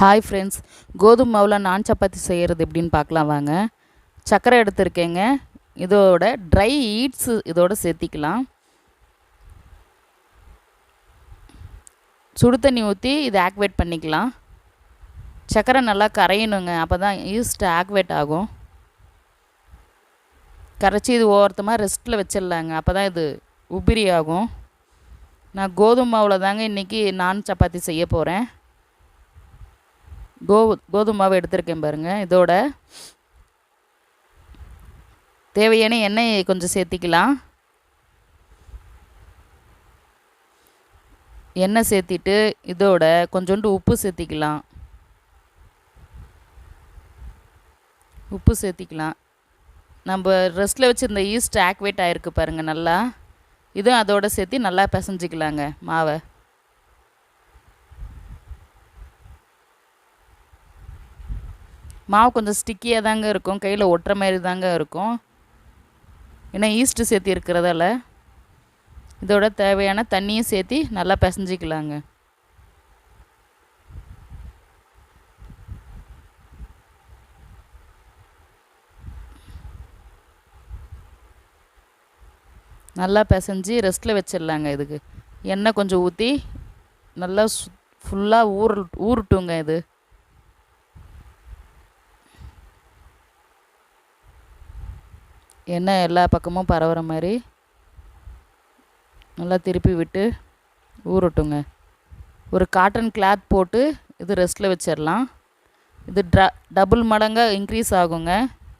Hi friends கோதுமை மாவில் நான் சப்பாத்தி செய்கிறது எப்படின்னு பார்க்கலாம் வாங்க. சர்க்கரை எடுத்திருக்கேங்க. இதோட ட்ரை ஈட்ஸு இதோட சேர்த்திக்கலாம். சுடு தண்ணி ஊற்றி இதை ஆக்வேட் பண்ணிக்கலாம். சர்க்கரை நல்லா கரையணுங்க. அப்போ தான் ஈஸ்ட் ஆக்வேட் ஆகும். கரைச்சி இது ஓரத்தமாக ரெஸ்ட்டில் வச்சிடலாங்க. அப்போ தான் இது உபிரி ஆகும். நான் கோதுமை மாவில் தாங்க இன்றைக்கி நான் சப்பாத்தி செய்ய போகிறேன் கோ கோதுமை மாவு எடுத்திருக்கேன் பாருங்கள் இதோட தேவையான எண்ணெயை கொஞ்சம் சேர்த்திக்கலாம். எண்ணெய் சேர்த்திட்டு இதோட கொஞ்சோண்டு உப்பு சேர்த்திக்கலாம். உப்பு சேர்த்திக்கலாம். நம்ம ரெஸ்ட்டில் வச்சுருந்த ஈஸ்ட் ஆக்வேட் ஆகிருக்கு பாருங்கள் நல்லா. இதுவும் அதோட சேர்த்து நல்லா பிசைஞ்சிக்கலாங்க மாவை. மாவு கொஞ்சம் ஸ்டிக்கியாக தாங்க இருக்கும். கையில் ஒட்டுற மாதிரி தாங்க இருக்கும். ஏன்னா ஈஸ்ட்டு சேர்த்து இருக்கிறதால இதோட தேவையான தண்ணியும் சேர்த்து நல்லா பிசைஞ்சிக்கலாங்க. நல்லா பிசைஞ்சு ரெஸ்ட்டில் வச்சிடலாங்க இதுக்கு. எண்ணெய் கொஞ்சம் ஊற்றி நல்லா ஃபுல்லாக ஊர் ஊறட்டுங்க இது. எண்ணெய் எல்லா பக்கமும் பரவுற மாதிரி நல்லா திருப்பி விட்டு ஊறட்டுங்க. ஒரு காட்டன் கிளாத் போட்டு இது ரெஸ்ட்டில் வச்சிடலாம் இது ட்ர டபுள் மடங்காக இன்க்ரீஸ் ஆகுங்க.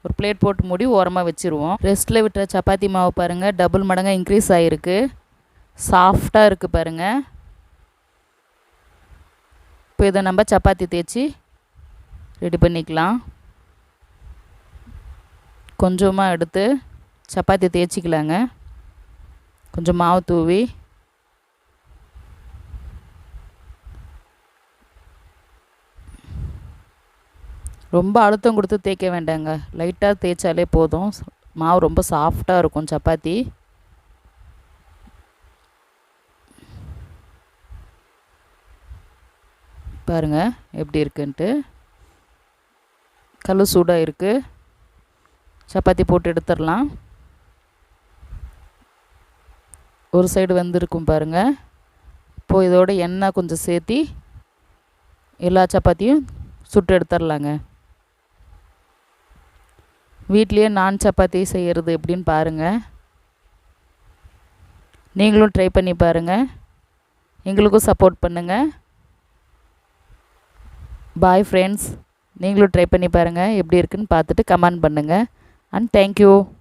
ஒரு பிளேட் போட்டு மூடி ஓரமாக வச்சுருவோம். ரெஸ்ட்டில் விட்ட சப்பாத்தி மாவு பாருங்கள் டபுள் மடங்காக இன்க்ரீஸ் ஆகிருக்கு சாஃப்டாக இருக்குது பாருங்கள் இப்போ இதை நம்ம சப்பாத்தி தேய்ச்சி ரெடி பண்ணிக்கலாம். கொஞ்சமாக எடுத்து சப்பாத்தி தேய்ச்சிக்கலாங்க. கொஞ்சம் மாவு தூவி. ரொம்ப அழுத்தம் கொடுத்து தேய்க்க வேண்டாங்க. லைட்டாக தேய்ச்சாலே போதும். மாவு ரொம்ப சாஃப்டாக இருக்கும் சப்பாத்தி. பாருங்கள் எப்படி இருக்குன்ட்டு. கல் சூடாக இருக்குது சப்பாத்தி போட்டு எடுத்துடலாம். ஒரு சைடு வந்திருக்கும் பாருங்கள் இப்போது இதோட எண்ணெய் கொஞ்சம் சேர்த்தி எல்லா சப்பாத்தியும் சுட்டு எடுத்துடலாங்க. வீட்லேயே நான் சப்பாத்தி செய்கிறது எப்படின்னு பாருங்கள் நீங்களும் ட்ரை பண்ணி பாருங்கள் எங்களுக்கும் சப்போர்ட் பண்ணுங்கள் பாய் ஃப்ரெண்ட்ஸ் நீங்களும் ட்ரை பண்ணி பாருங்கள் எப்படி இருக்குன்னு பார்த்துட்டு கமெண்ட் பண்ணுங்கள் and thank you.